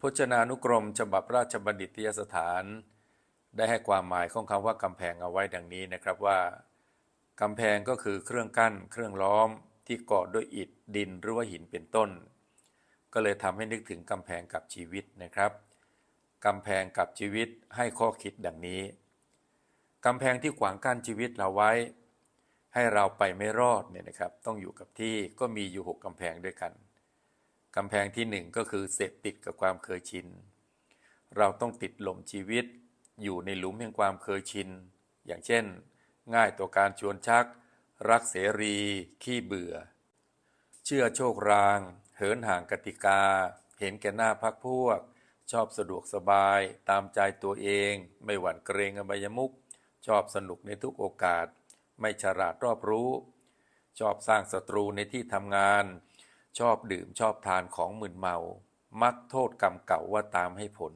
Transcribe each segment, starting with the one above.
พจนานุกรมฉบับราชบัณฑิตยสถาน ได้ให้ความหมายของคำว่ากำแพงเอาไว้ดังนี้นะครับว่ากำแพงก็คือเครื่องกั้น เครื่องล้อมที่ก่อด้วยอิฐดินหรือว่าหินเป็นต้น ก็เลยทำให้นึกถึงกำแพงกับชีวิตนะครับกำแพงกับชีวิตให้ข้อคิดดังนี้กำแพงที่ขวางกั้นชีวิตเราไว้ ให้เราไปไม่รอดเนี่ยนะครับ ต้องอยู่กับที่ก็มีอยู่หกกำแพงด้วยกัน กำแพงที่หนึ่งก็คือเสพติดกับความเคยชิน เราต้องติดหล่มชีวิต อยู่ในหลุมแห่งความเคยชิน อย่างเช่น ง่ายต่อการชวนชัก รักเสรี ขี้เบื่อ เชื่อโชคราง เหินห่างกติกา เห็นแก่หน้าพักพวก ชอบสะดวกสบายตามใจตัวเอง ไม่หวั่นเกรงอบายมุก ชอบสนุกในทุกโอกาส ไม่ฉลาดรอบรู้ ชอบสร้างศัตรูในที่ทำงาน ชอบดื่มชอบทานของมึนเมา มักโทษกรรมเก่าว่าตามให้ผล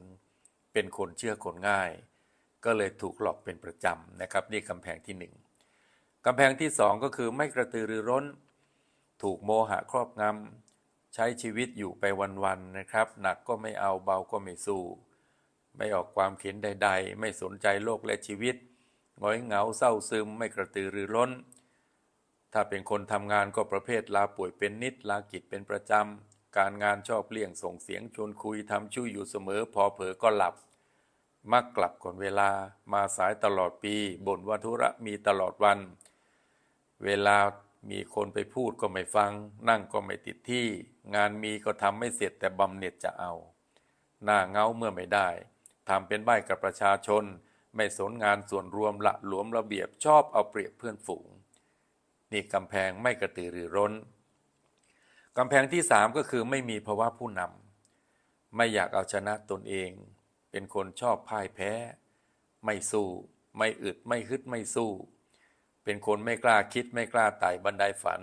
เป็นคนเชื่อคนง่าย ก็เลยถูกหลอกเป็นประจำนะครับนี่กำแพงที่หนึ่งกำแพงที่สองก็คือไม่กระตือรือร้น ถูกโมหะครอบงำใช้ชีวิตอยู่ไปวันๆนะครับ หนักก็ไม่เอาเบาก็ไม่สู้ ไม่ออกความเข็นใด ๆ ไม่สนใจโลกและชีวิตหงอยเหงาเศร้าซึม ไม่กระตือรือร้น ถ้าเป็นคนทำงานก็ประเภทลาป่วยเป็นนิด ลากิจเป็นประจำ การงานชอบเลี่ยงส่งเสียงชวนคุยทำชู้อยู่เสมอ พอเผลอก็หลับ มักกลับก่อนเวลา มาสายตลอดปี บ่นว่าธุระมีตลอดวัน เวลามีคนไปพูดก็ไม่ฟัง นั่งก็ไม่ติดที่ งานมีก็ทำไม่เสร็จแต่บำเหน็จจะเอา หน้าเงาเมื่อไม่ได้ทำเป็นใบกับประชาชน ไม่สนงานส่วนรวมละหลวมระเบียบชอบเอาเปรียบเพื่อนฝูง นี่กำแพงไม่กระตือรือร้นกำแพงที่สามก็คือไม่มีภาวะผู้นำไม่อยากเอาชนะตนเอง เป็นคนชอบพ่ายแพ้ ไม่สู้ ไม่อึดไม่ฮึดไม่สู้ เป็นคนไม่กล้าคิดไม่กล้าไต่บันไดฝัน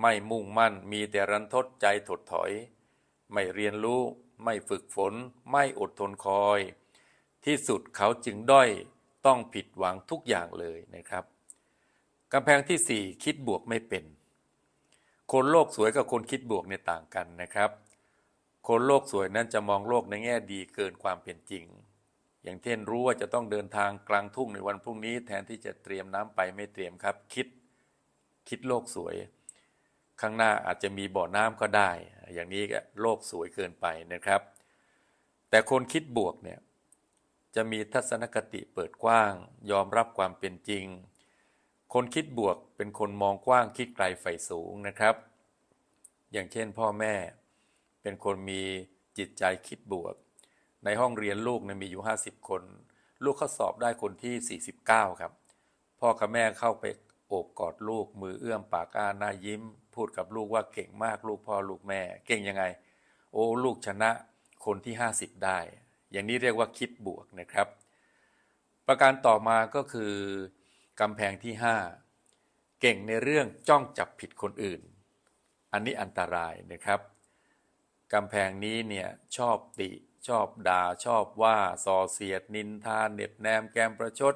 ไม่มุ่งมั่นมีแต่รันทดใจถดถอย ไม่เรียนรู้ ไม่ฝึกฝน ไม่อดทนคอย ที่สุดเขาจึงด้อยต้องผิดหวังทุกอย่างเลยนะครับ กำแพงที่สี่คิดบวกไม่เป็น คนโลกสวยกับคนคิดบวกเนี่ยต่างกันนะครับ คนโลกสวยนั้นจะมองโลกในแง่ดีเกินความเป็นจริง อย่างเช่นรู้ว่าจะต้องเดินทางกลางทุ่งในวันพรุ่งนี้ แทนที่จะเตรียมน้ำไปไม่เตรียมครับ คิดคิดโลกสวย ข้างหน้าอาจจะมีบ่อน้ำก็ได้ อย่างนี้ก็โลกสวยเกินไปนะครับ แต่คนคิดบวกเนี่ยจะมีทัศนคติเปิดกว้าง ยอมรับความเป็นจริง คนคิดบวกเป็นคนมองกว้างคิดไกลใฝ่สูงนะครับ อย่างเช่นพ่อแม่ เป็นคนมีจิตใจคิดบวก ในห้องเรียนลูกนะมีอยู่ 50 คน ลูกเขาสอบได้คนที่ 49 ครับ พ่อกับแม่เข้าไปโอบกอดลูก มือเอื้อมปากอ้าหน้ายิ้ม พูดกับลูกว่าเก่งมากลูกพ่อลูกแม่ เก่งยังไง โอ้ลูกชนะคนที่ 50 ได้ อย่างนี้เรียกว่าคิดบวกนะครับ ประการต่อมาก็คือ กำแพงที่ 5 เก่งในเรื่องจ้องจับผิดคนอื่น อันนี้อันตรายนะครับกำแพงนี้เนี่ยชอบติชอบด่าชอบว่าส่อเสียดนินทาเน็บแนมแกมประชด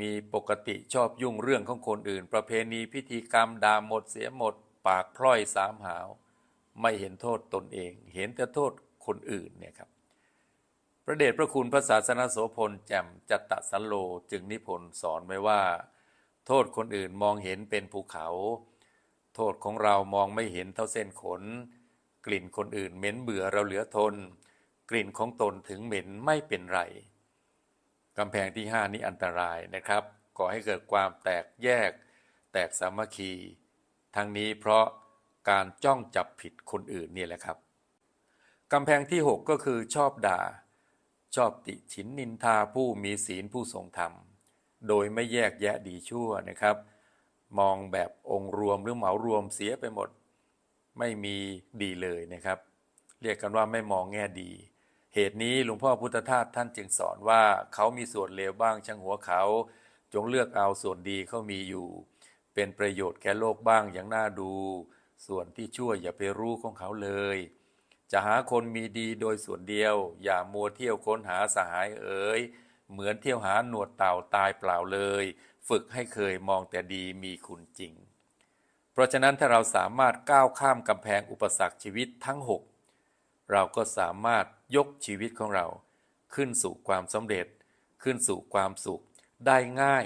มีปกติชอบยุ่งเรื่องของคนอื่น ประเพณีพิธีกรรมด่าหมดเสียหมด ปากพร่อยสามหาว ไม่เห็นโทษตนเอง เห็นแต่โทษคนอื่นเนี่ยครับ ระเดชพระคุณพระศาสนาโสพลแจ่มจัตตสันโลจึงนิพนธ์สอนไว้ว่า โทษคนอื่นมองเห็นเป็นภูเขา โทษของเรามองไม่เห็นเท่าเส้นขน กลิ่นคนอื่นเหม็นเบื่อเราเหลือทน กลิ่นของตนถึงเหม็นไม่เป็นไรกำแพงที่ห้านี้อันตรายนะครับก่อให้เกิดความแตกแยก แตกสามัคคี ทั้งนี้เพราะการจ้องจับผิดคนอื่นนี่แหละครับกำแพงที่ 6 ก็คือชอบด่า ชอบติฉินนินทาผู้มีศีลผู้ทรงธรรม โดยไม่แยกแยะดีชั่วนะครับ มองแบบองค์รวมหรือเหมารวมเสียไปหมด ไม่มีดีเลยนะครับ เรียกกันว่าไม่มองแง่ดี เหตุนี้หลวงพ่อพุทธทาสท่านจึงสอนว่าเขามีส่วนเลวบ้างช่างหัวเขา จงเลือกเอาส่วนดีเขามีอยู่ เป็นประโยชน์แก่โลกบ้างอย่างน่าดู ส่วนที่ชั่วอย่าไปรู้ของเขาเลย จะหาคนมีดีโดยส่วนเดียว อย่ามัวเที่ยวค้นหาสหายเอ๋ยเหมือนเที่ยวหาหนวดเต่าตายเปล่าเลย ฝึกให้เคยมองแต่ดีมีคุณจริง เพราะฉะนั้นถ้าเราสามารถก้าวข้ามกำแพงอุปสรรคชีวิตทั้ง 6 เราก็สามารถยกชีวิตของเรา ขึ้นสู่ความสำเร็จ ขึ้นสู่ความสุข ได้ง่าย